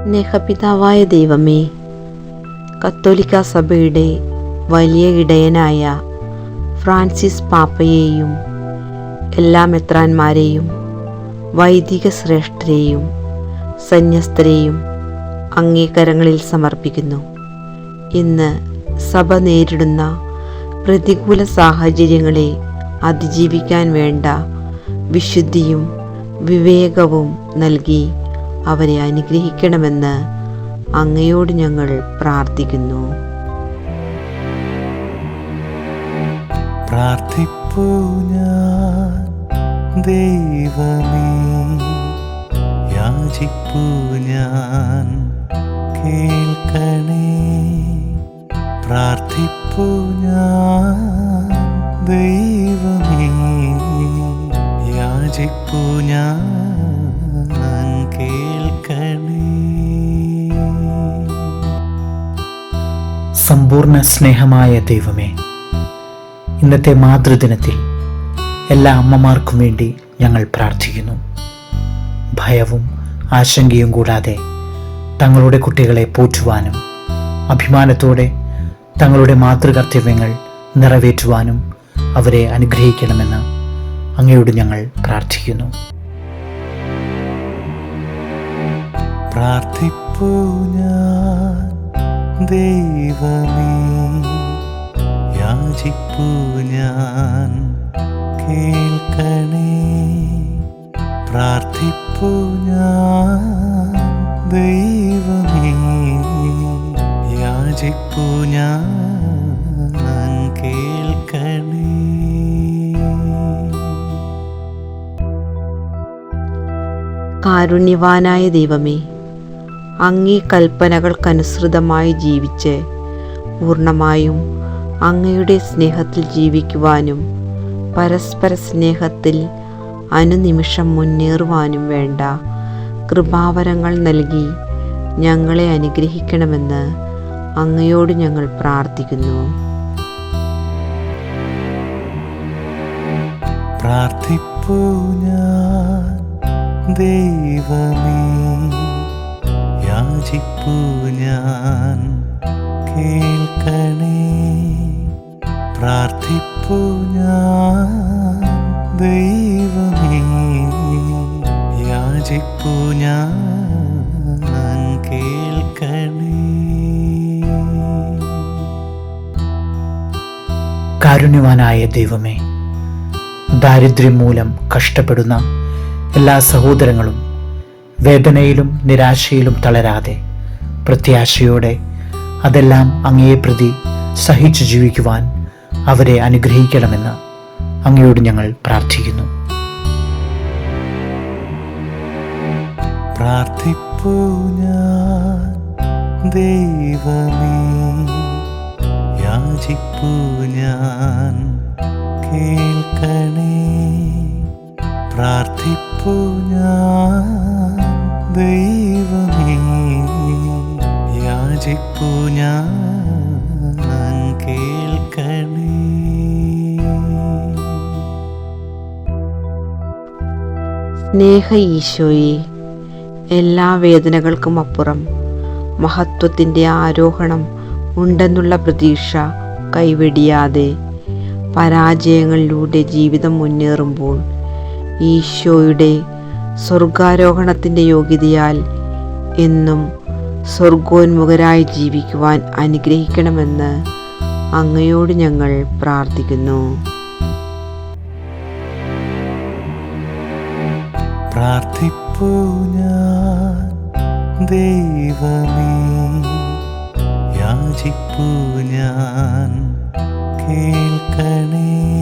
സ്നേഹപിതാവായ ദൈവമേ കത്തോലിക്ക സഭയുടെ വലിയ ഇടയനായ ഫ്രാൻസിസ് പാപ്പയെയും എല്ലാ മെത്രാന്മാരെയും വൈദിക ശ്രേഷ്ഠരെയും സന്യസ്തരെയും അംഗീകരങ്ങളിൽ സമർപ്പിക്കുന്നു. ഇന്ന് സഭ നേരിടുന്ന പ്രതികൂല സാഹചര്യങ്ങളെ അതിജീവിക്കാൻ വേണ്ട വിശുദ്ധിയും വിവേകവും നൽകി അവരെ അനുഗ്രഹിക്കണമെന്ന് അങ്ങയോട് ഞങ്ങൾ പ്രാർത്ഥിക്കുന്നു. പ്രാർത്ഥിപ്പൂ ഞാൻ ദൈവമേ യാചിപ്പൂ ഞാൻ സമ്പൂർണ സ്നേഹമായ ദൈവമേ ഇന്നത്തെ മാതൃദിനത്തിൽ എല്ലാ അമ്മമാർക്കും വേണ്ടി ഞങ്ങൾ പ്രാർത്ഥിക്കുന്നു. ഭയവും ആശങ്കയും കൂടാതെ തങ്ങളുടെ കുട്ടികളെ പോറ്റുവാനും അഭിമാനത്തോടെ തങ്ങളുടെ മാതൃകർത്തവ്യങ്ങൾ നിറവേറ്റുവാനും അവരെ അനുഗ്രഹിക്കണമെന്ന് അങ്ങയോട് ഞങ്ങൾ പ്രാർത്ഥിക്കുന്നു. പ്രാർത്ഥിപ്പൂ ഞാൻ. ദൈവമേ യാചിപ്പൂ ഞാൻ. കേൾക്കണേ. പ്രാർത്ഥിപ്പൂ ഞാൻ. ദൈവമേ യാചിപ്പൂ ഞാൻ. കാരുണ്യവാനായ ദൈവമേ അങ്ങേ കൽപ്പനകൾക്കനുസൃതമായി ജീവിച്ച് പൂർണമായും അങ്ങയുടെ സ്നേഹത്തിൽ ജീവിക്കുവാനും പരസ്പര സ്നേഹത്തിൽ അനുനിമിഷം മുന്നേറുവാനും വേണ്ട കൃപാവരങ്ങൾ നൽകി ഞങ്ങളെ അനുഗ്രഹിക്കണമെന്ന് അങ്ങയോട് ഞങ്ങൾ പ്രാർത്ഥിക്കുന്നു. പ്രാർത്ഥിപ്പൂ ഞാൻ ദൈവമേ. യാചിപ്പൂ ഞാൻ. കേൾക്കണേ. പ്രാർത്ഥിപ്പു ഞാൻ. ദൈവമേ യാചിപ്പു ഞാൻ. കേൾക്കണേ. കാരുണ്യവാനായ ദൈവമേ ദാരിദ്ര്യം മൂലം കഷ്ടപ്പെടുന്ന എല്ലാ സഹോദരങ്ങളും വേദനയിലും നിരാശയിലും തളരാതെ പ്രത്യാശയോടെ അതെല്ലാം അങ്ങയെ പ്രതി സഹിച്ചു ജീവിക്കുവാൻ അവരെ അനുഗ്രഹിക്കണമെന്ന് അങ്ങയോട് ഞങ്ങൾ പ്രാർത്ഥിക്കുന്നു. ഞാൻ ഞാൻ കേൾക്കണേ. പ്രാർത്ഥിപ്പൂ ഞാൻ ദൈവമേ. യാചിപ്പൂ ഞാൻ കേൾക്കണേ. സ്നേഹ ഈശോയെ എല്ലാ വേദനകൾക്കും അപ്പുറം മഹത്വത്തിന്റെ ആരോഹണം ഉണ്ടെന്നുള്ള പ്രതീക്ഷ കൈവെടിയാതെ പരാജയങ്ങളിലൂടെ ജീവിതം മുന്നേറുമ്പോൾ ഈശോയുടെ സ്വർഗാരോഹണത്തിന്റെ യോഗ്യതയാൽ എന്നും സ്വർഗോന്മുഖരായി ജീവിക്കുവാൻ അനുഗ്രഹിക്കണമെന്ന് അങ്ങയോട് ഞങ്ങൾ പ്രാർത്ഥിക്കുന്നു. പ്രാർത്ഥിപ്പൂ ഞാൻ കേൾക്കണേ.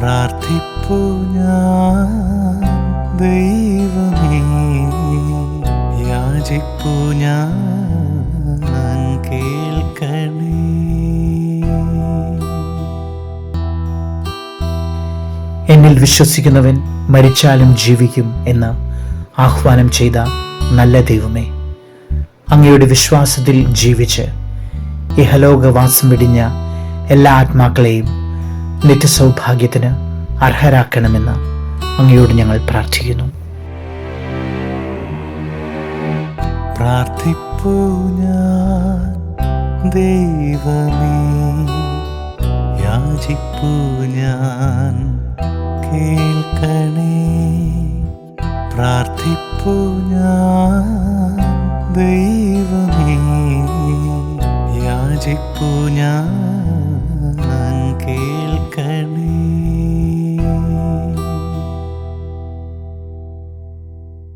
പ്രാർത്ഥിപ്പൂ ഞാൻ ദൈവമേ. യാചിപ്പു ഞാൻ കേൾക്കണേ. എന്നിൽ വിശ്വസിക്കുന്നവൻ മരിച്ചാലും ജീവിക്കും എന്ന് ആഹ്വാനം ചെയ്ത നല്ല ദൈവമേ അങ്ങയുടെ വിശ്വാസത്തിൽ ജീവിച്ച് ഇഹലോകവാസം വെടിഞ്ഞ എല്ലാ ആത്മാക്കളെയും നിത്യസൗഭാഗ്യത്തിന് അർഹരാക്കണമെന്ന് അങ്ങയോട് ഞങ്ങൾ പ്രാർത്ഥിക്കുന്നു. പ്രാർത്ഥിപ്പൂ ഞാൻ ദൈവമേ യാചിപ്പൂ ഞാൻ കേൾക്കണേ. പ്രാർത്ഥിപ്പൂ ഞാൻ ദൈവമേ യാചിപ്പൂ ഞാൻ കേൾക്കണേ